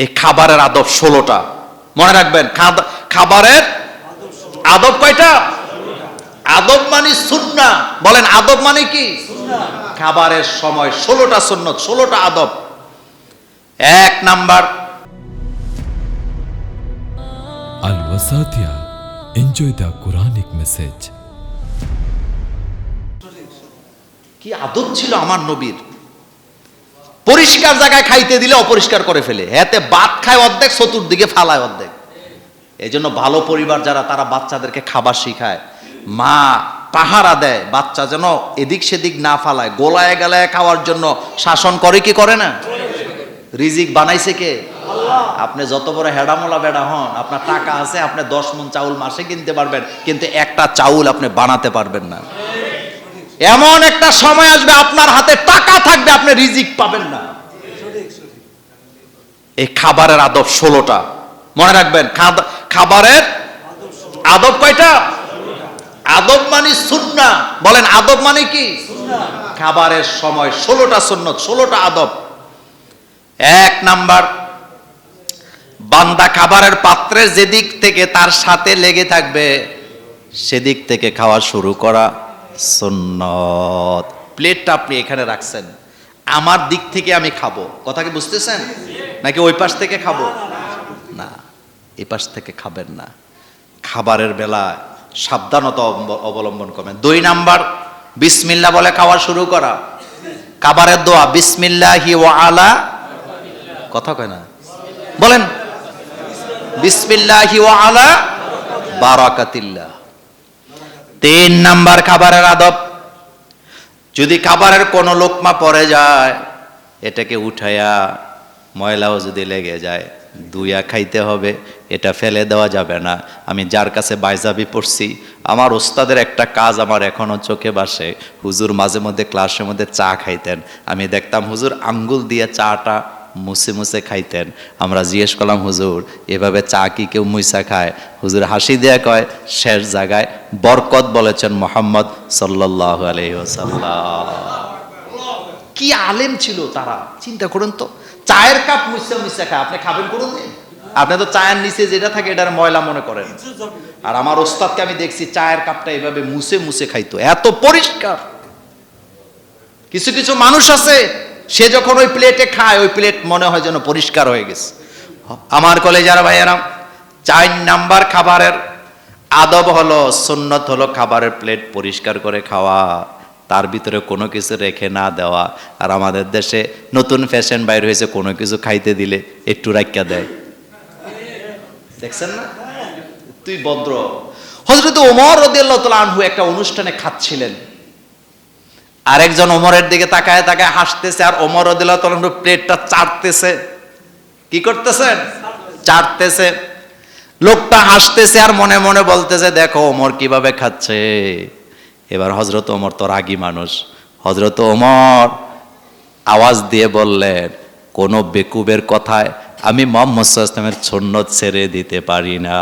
এই খাবারের আদব ষোলোটা। মনে রাখবেন খাবারের আদব কয়টা? আদব মানে সুন্না বলেন আদব মানে কি? খাবারের সময় ষোলোটা সুন্নত ষোলোটা আদব। এক number. Al Wasatia. Enjoy the Quranic message. কি আদব ছিল আমার নবীর? পরিষ্কার জায়গায় খাইতে দিলে অপরিষ্কার করে ফেলে। এতে ভাত খায় অর্ধেক, চতুর্দিকে ফালায় অর্ধেক। এই জন্য ভালো পরিবার যারা, তারা বাচ্চাদেরকে খাবার শিখায়। মা পাহারা দেয়, বাচ্চা যেন এদিক সেদিক না ফালায়। গোলায় গেলায় খাওয়ার জন্য শাসন করে কি করে না? রিজিক বানাইছে কে? আপনি যত বড় হেডামোলা বেড়া হন, আপনার টাকা আছে, আপনি দশ মন চাউল মাসে কিনতে পারবেন, কিন্তু একটা চাউল আপনি বানাতে পারবেন না। এমন একটা সময় আসবে আপনার হাতে টাকা থাকবে, আপনি রিজিক পাবেন না। এই খাবারের আদব ষোলোটা। মনে রাখবেন খাবারের আদব কয়টা? আদব মানে সুন্না। বলেন, আদব মানে কি? খাবারের সময় ষোলোটা সুন্নত, ষোলোটা আদব। এক নাম্বার, বান্দা খাবারের পাত্রের যেদিক থেকে তার সাথে লেগে থাকবে, সেদিক থেকে খাওয়া শুরু করা। সুন্নত। প্লেটটা আপনি এখানে রাখছেন। আমার দিক থেকে আমি খাব। কথা কি বুঝতেছেন? নাকি ওই পাশ থেকে খাব? না এই পাশ থেকে খাবেন না। খাবারের বেলা সাবধানতা অবলম্বন করবেন। দুই নাম্বার, বিসমিল্লা বলে খাওয়া শুরু করা। খাবারের দোয়া, বিসমিল্লাহি ওয়া আলা। কথা কয় না? বলেন। বিসমিল্লাহি ওয়া আলা বারাকাতিল্লাহ। তিন নাম্বার খাবারের আদব। যদি খাবারের কোনো লোকমা পড়ে যায়, এটাকে উঠাইয়া ময়লাও যদি লেগে যায়, দুইয়া খাইতে হবে, এটা ফেলে দেওয়া যাবে না। আমি যার কাছে বাইজাবি পড়ছি, আমার ওস্তাদের একটা কাজ আমার এখনও চোখে বাসে। হুজুর মাঝে মধ্যে, ক্লাসের মধ্যে চা খাইতেন। আমি দেখতাম হুজুর আঙ্গুল দিয়ে চাটা মুছে মুছে খাইতেন। আমরা জিজ্ঞেস করলাম, হুজুর, এভাবে চা কি কেউ মুইসা খায়? হুজুর হাসি দেয়া কয়, শেষ জায়গায় বরকত বলেছেন মোহাম্মদ সাল্লাহ কি আলেম ছিল তারা, চিন্তা করুন তো। চায়ের কাপ মুছে মুছে খায়, আপনি খাবেন করুন আপনি তো চায়ের নিচে যেটা থাকে এটার ময়লা মনে করেন। আর আমার ওস্তাদকে আমি দেখছি চায়ের কাপটা এভাবে মুছে মুছে খাইতো, এত পরিষ্কার। কিছু কিছু মানুষ আছে সে যখন ওই প্লেটে খায়, ওই প্লেট মনে হয় যেন পরিষ্কার হয়ে গেছে। আমার কলেজার ভাইয়েরা, চার নাম্বার খাবারের আদব হলো, সুন্নত হলো খাবারের প্লেট পরিষ্কার করে খাওয়া। তার ভিতরে কোনো কিছু রেখে না দেওয়া। আর আমাদের দেশে নতুন ফ্যাশন বাইর হয়েছে, কোনো কিছু খাইতে দিলে একটু রাখিয়া দেয়। দেখছেন না? তুই ভদ্র। হজরত ওমর রদিয়াল্লাহ তাআলা আনহু একটা অনুষ্ঠানে খাচ্ছিলেন। আরেকজন ওমরের দিকে তাকায় তাকায় হাসতেছে আর ওমর তাআলা প্লেটটা চাটতেছে। কি করতেছেন চাটতেছে। লোকটা হাসতেছে আর মনে মনে বলতেছে, দেখো ওমর কীভাবে খাচ্ছে। এবার হজরত ওমর তো রাগী মানুষ। হজরত ওমর আওয়াজ দিয়ে বললেন, কোন বেকুবের কথায় আমি মোহাম্মদ ইসলামের সন্ন্যত ছেড়ে দিতে পারি না।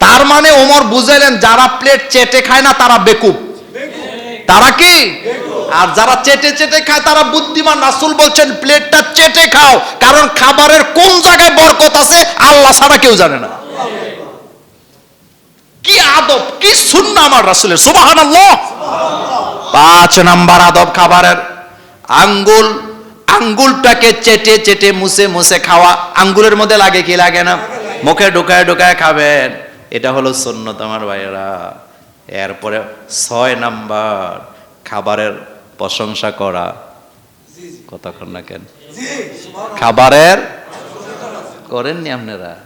তার মানে ওমর বুঝাইলেন, যারা প্লেট চেটে খায় না তারা বেকুব। তারা কি? আর যারা চেটে চেটে খায়, তারা বুদ্ধিমান। রাসুল বলছেন, প্লেটটা চেটে খাও, কারণ খাবারের কোন জায়গায় বরকত আছে, আল্লাহ ছাড়া কেউ জানে না। কি আদব, কি সুন্না আমার রাসুলের। সুবাহান পাঁচ নাম্বার আদব খাবারের। আঙ্গুল, আঙ্গুলটাকে চেটে চেটে মুছে মুছে খাওয়া। আঙ্গুলের মধ্যে লাগে কি লাগে না? মুখে ঢুকায় ঢুকায় খাবেন। এটা হলো সুন্নত আমার ভাইয়েরা। এরপরে ছয় নাম্বার, খাবারের প্রশংসা করা। কতক্ষণ না কেন খাবারের? করেননি আপনারা?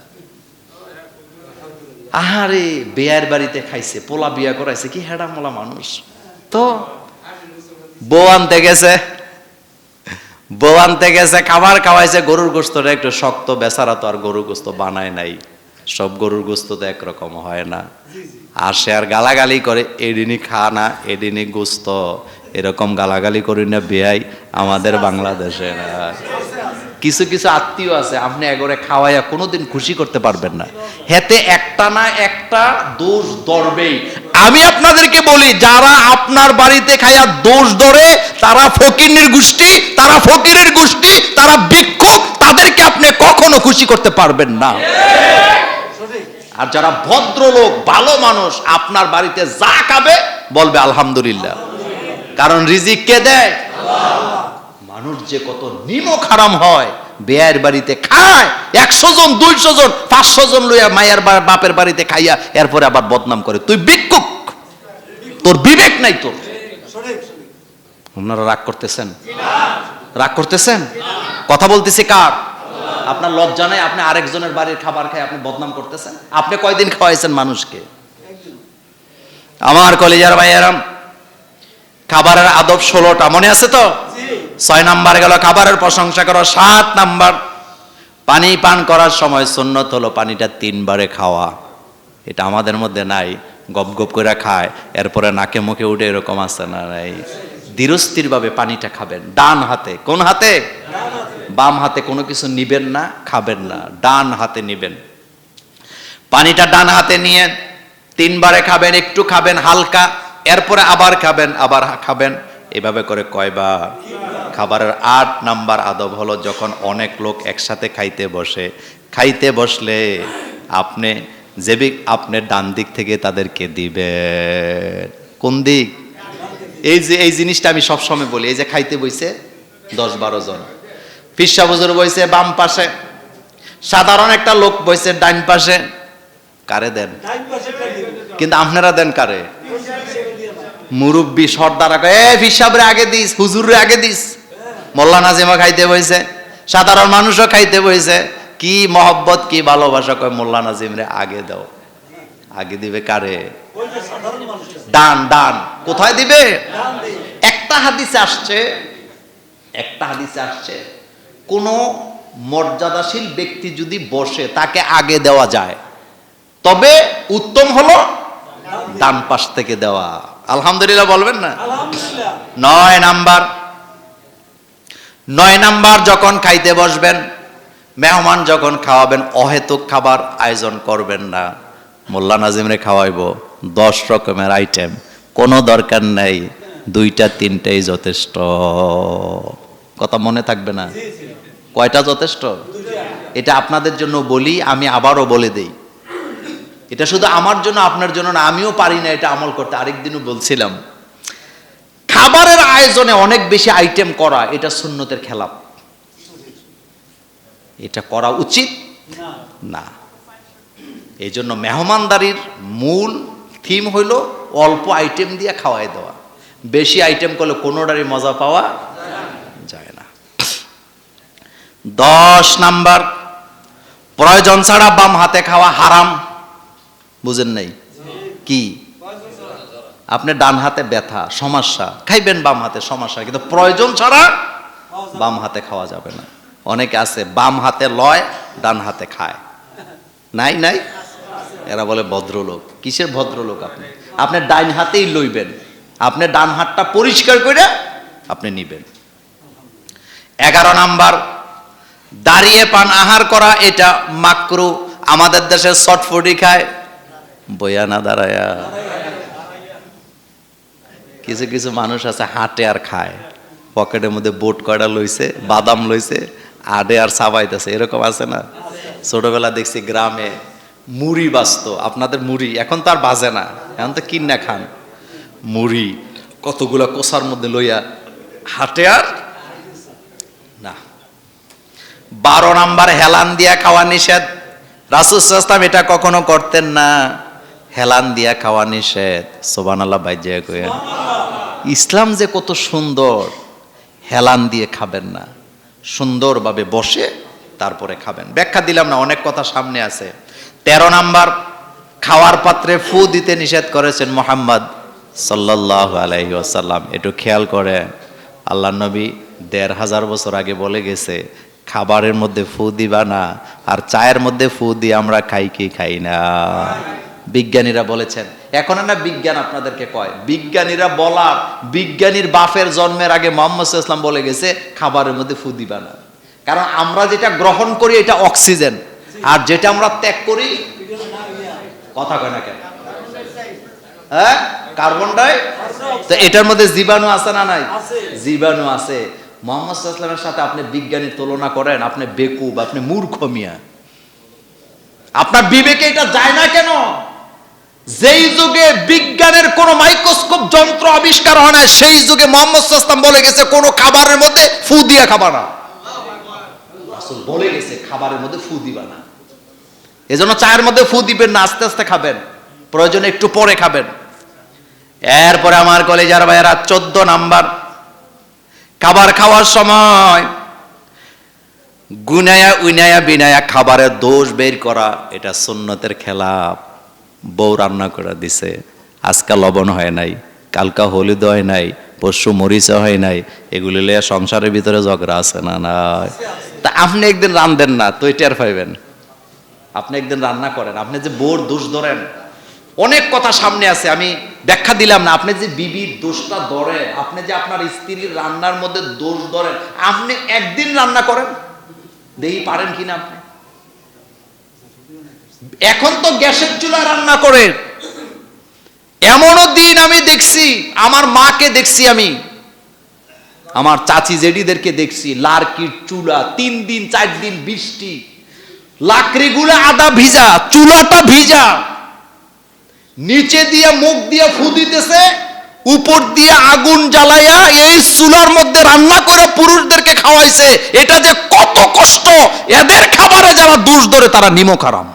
আহারে, বিয়ার বাড়িতে খাইছে, পোলা বিয়া করাইছে, কি হেডা মোলা মানুষ। তো, বউ আনতে গেছে, বউ আনতে গেছে, খাবার খাওয়াইছে, গরুর গোস্তটা একটু শক্ত, বেচারা তো আর গরুর গোস্ত বানায় নাই। সব গরুর গোস্ত তো একরকম হয় না। আর সে আর গালাগালি করে এদিনই খা না এদিনই গোস্ত। এরকম গালাগালি করি না বেয়াই আমাদের বাংলাদেশে কিছু কিছু আত্মীয় আছে আপনি একবারে খাওয়াইয়া কোনোদিন খুশি করতে পারবেন না। হেতে একটা না একটা দোষ ধরবেই। আমি আপনাদেরকে বলি যারা আপনার বাড়িতে খাইয়া দোষ ধরে তারা ফকিরের গোষ্ঠী তারা ফকিরের গোষ্ঠী তারা ভিক্ষুক কখনো খুশি করতে পারবেন না। আর যারা ভদ্রলোক, ভালো মানুষ, আপনার বাড়িতে যা খাবে, বলবে আলহামদুলিল্লাহ। কারণ রিজিক কে দেয়? মানুষ যে কত নিমক হারাম হয়, বেয়ের বাড়িতে খায়, একশো জন, দুইশো জন, পাঁচশো জন লইয়া মায়ের বাপের বাড়িতে খাইয়া এরপরে আবার বদনাম করে। তুই ভিক্ষুক! তোর বিবেক নাই তোর। আপনারা রাগ করতেছেন? রাগ করতেছেন? কথা বলতেছি কার? আপনার লজ্জা নেই আপনি আরেকজনের বাড়ির খাবার খাই আপনি বদনাম করতেছেন? আপনি কয়দিন খাওয়াইছেন মানুষকে? আমার কলেজার ভাইয়েরাম খাবারের আদব ষোলোটা মনে আছে তো? ছয় নাম্বার গেল খাবারের প্রশংসা করো সাত নাম্বার পানি পান করার সময় সুন্নত হলো পানিটা তিনবারে খাওয়া। এটা আমাদের মধ্যে নাই গপ গপ করে খায় এরপরে নাকে মুখে উঠে এরকম আছে না নাই? ধীরস্থির ভাবে পানিটা খাবেন ডান হাতে কোন হাতে। বাম হাতে কোনো কিছু নিবেন না, খাবেন না, ডান হাতে নিবেন। পানিটা ডান হাতে নিয়ে তিনবারে খাবেন, একটু খাবেন হালকা, এরপরে আবার খাবেন আবার খাবেন। এভাবে করে কয়বার? খাবারের আট নাম্বার আদব হলো যখন অনেক লোক একসাথে খাইতে বসে। খাইতে বসলে আপনি যে আপনি ডান দিক থেকে তাদেরকে দিবেন। কোন দিক? এই যে, এই জিনিসটা আমি সবসময় বলি, এই যে খাইতে বইছে দশ বারো জন। ফিসা বুজুর বইছে বাম পাশে। সাধারণ একটা লোক বইছে ডাইন পাশে। কারে দেন? কিন্তু আপনারা দেন কারে? মুরব্বী সর্দার এ ফিসাবরে আগে দিস হুজুরে আগে দিস। মোল্লা নাজিমা খাইতে বইছে। সাধারণ মানুষও খাইতে বইছে। কি মহব্বত, কি ভালোবাসা কয় মোল্লা নাজিমরে, আগে দাও। আগে দিবে কারে? ডান দান। কোথায় দিবে? একটা হাদিসে আসছে। একটা হাদিসে আসছে। কোন মর্যাদাশীল ব্যক্তি যদি বসে তাকে আগে দেওয়া যায়। তবে উত্তম হলো ডান পাশ থেকে দেওয়া। আলহামদুলিল্লাহ বলবেন না? নয় নাম্বার। নয় নাম্বার যখন খাইতে বসবেন মেহমান যখন খাওয়াবেন অহেতুক খাবার আয়োজন করবেন না। মোল্লা নাজিমরে খাওয়াইব। দশ রকমের আইটেম। কোনো দরকার নেই। দুইটা তিনটাই যথেষ্ট। কথা মনে থাকবে না? কয়টা যথেষ্ট? এটা আপনাদের জন্য বলি, আমি আবারও বলে দেই। এটা শুধু আমার জন্য, আপনার জন্য না, আমিও পারি না এটা আমল করতে, আরেকদিনও বলছিলাম। খাবারের আয়োজনে অনেক বেশি আইটেম করা, এটা সুন্নতের খেলাপ। এটা করা উচিত? না। এই জন্য মেহমানদারির মূল থিম হইল অল্প আইটেম দিয়ে খাওয়াই দেওয়া। বেশি আইটেম করলে কোনোটারই মজা পাওয়া দশ নাম্বার, প্রয়োজন ছাড়া বাম হাতে খাওয়া হারাম। বুঝেন নাই? কি? আপনি ডান হাতে ব্যথা, সমস্যা। খাইবেন বাম হাতে, সমস্যা। কিন্তু প্রয়োজন ছাড়া বাম হাতে খাওয়া যাবে না। অনেকে আছে, বাম হাতে লয়, ডান হাতে খায়। নাই নাই? এরা বলে ভদ্রলোক। কিসের ভদ্রলোক আপনি? আপনি ডাইন হাতেই লইবেন। আপনি ডান হাতটা পরিষ্কার করে আপনি নিবেন। এগারো নাম্বার দাঁড়িয়ে পান আহার করা, এটা মাকরু। আমাদের দেশে চটফটি খায়। বইয়া না দাঁড়ায়া। কিছু কিছু মানুষ আছে, হাঁটে আর খায়। পকেটের মধ্যে বোট কয়টা লইছে, বাদাম লইছে, আডে আর সাবাইতেছে এরকম আছে না? ছোটবেলা দেখছি গ্রামে মুড়ি বাঁচত। আপনাদের মুড়ি, এখন তো আর বাজে না। এখন তো কিন্না খান। মুড়ি কতগুলা কোষার মধ্যে লইয়া হাটে আর বারো নাম্বার হেলান দিয়া খাওয়া নিষেধ। রাসুসাম এটা কখনো করতেন না। হেলান দিয়া খাওয়া নিষেধ। সোবান আল্লাহ বাইজিয়া ইসলাম যে কত সুন্দর, হেলান দিয়ে খাবেন না। সুন্দরভাবে বসে তারপরে খাবেন। ব্যাখ্যা দিলাম না, অনেক কথা সামনে আছে। তেরো নাম্বার, খাওয়ার পাত্রে ফু দিতে নিষেধ করেছেন মোহাম্মদ সাল্লাহ আলাইহি আসাল্লাম একটু খেয়াল করে আল্লাহ নবী দেড় হাজার বছর আগে বলে গেছে খাবারের মধ্যে ফু দিবা না আর চায়ের মধ্যে ফু দিয়ে আমরা খাই কি খাই না। বিজ্ঞানীরা বলেছেন এখন না বিজ্ঞান আপনাদেরকে কয় বিজ্ঞানীরা বলার বিজ্ঞানীর বাফের জন্মের আগে মোহাম্মদ ইসলাম বলে গেছে খাবারের মধ্যে ফু দিবা না। কারণ আমরা যেটা গ্রহণ করি এটা অক্সিজেন আর যেটা আমরা ত্যাগ করি কথা কয় না কেন? হ্যাঁ? কার্বন ডাই তো এটার মধ্যে জীবাণু আছে না নাই? জীবাণু আছে। মোহাম্মদ সাল্লামের সাথে আপনি বিজ্ঞানী তুলনা করেন, আপনি বেকুব, আপনি মূর্খ মিয়া। আপনার বিবেকে এটা যায় না কেন? যেই যুগে বিজ্ঞানের কোন মাইক্রোস্কোপ যন্ত্র আবিষ্কার হয় না সেই যুগে মোহাম্মদ সাল্লাম বলে গেছে, কোন খাবারের মধ্যে ফু দিয়া খাবা না। বলে গেছে, খাবারের মধ্যে ফু দিবা না। এজন্য চায়ের মধ্যে ফু দিবেন না, আস্তে আস্তে খাবেন। প্রয়োজনে একটু পরে খাবেন। এরপরে আমার কলেজার ভাইয়েরা, চোদ্দ নাম্বার খাবার খাওয়ার সময়। গুনায়া উনায়া বিনায়া খাবারের দোষ বের করা, এটা সুন্নতের খেলা বউ রান্না করে দিছে আজকাল লবণ হয় নাই, কালকা হলুদ হয় নাই পশু মরিচ হয় নাই, এগুলি লিয়ে সংসারের ভিতরে ঝগড়া আছে না নাই? তা আপনি একদিন রান্ধেন না, তো টের পাইবেন। আপনি একদিন রান্না করেন, আপনি যে বোর দোষ ধরেন অনেক কথা সামনে আছে, আমি ব্যাখ্যা দিলাম না। আপনি যে বিবির দোষটা ধরেন, আপনি যে আপনার স্ত্রীর রান্নার মধ্যে দোষ ধরেন, আপনি একদিন রান্না করেন? দেখি পারেন কিনা আপনি? এখন তো গ্যাসের চুলা রান্না করে। এমনও দিন আমি দেখছি, আমার মাকে দেখছি আমি। আমার চাচি জেডিদেরকে দেখছি, লার্কির চুলা, তিন দিন, চার দিন বৃষ্টি। লাকড়িগুলো আদা ভিজা, চুলাটা ভিজা। নিচে দিয়ে মুখ দিয়ে ফু দিতেছে, উপর দিয়ে আগুন জ্বালাইয়া এই চুলার মধ্যে রান্না করে পুরুষদেরকে খাওয়াইছে। এটা যে কত কষ্ট! এদের খাবারে যারা দোষ ধরে তারা নিমক হারাম।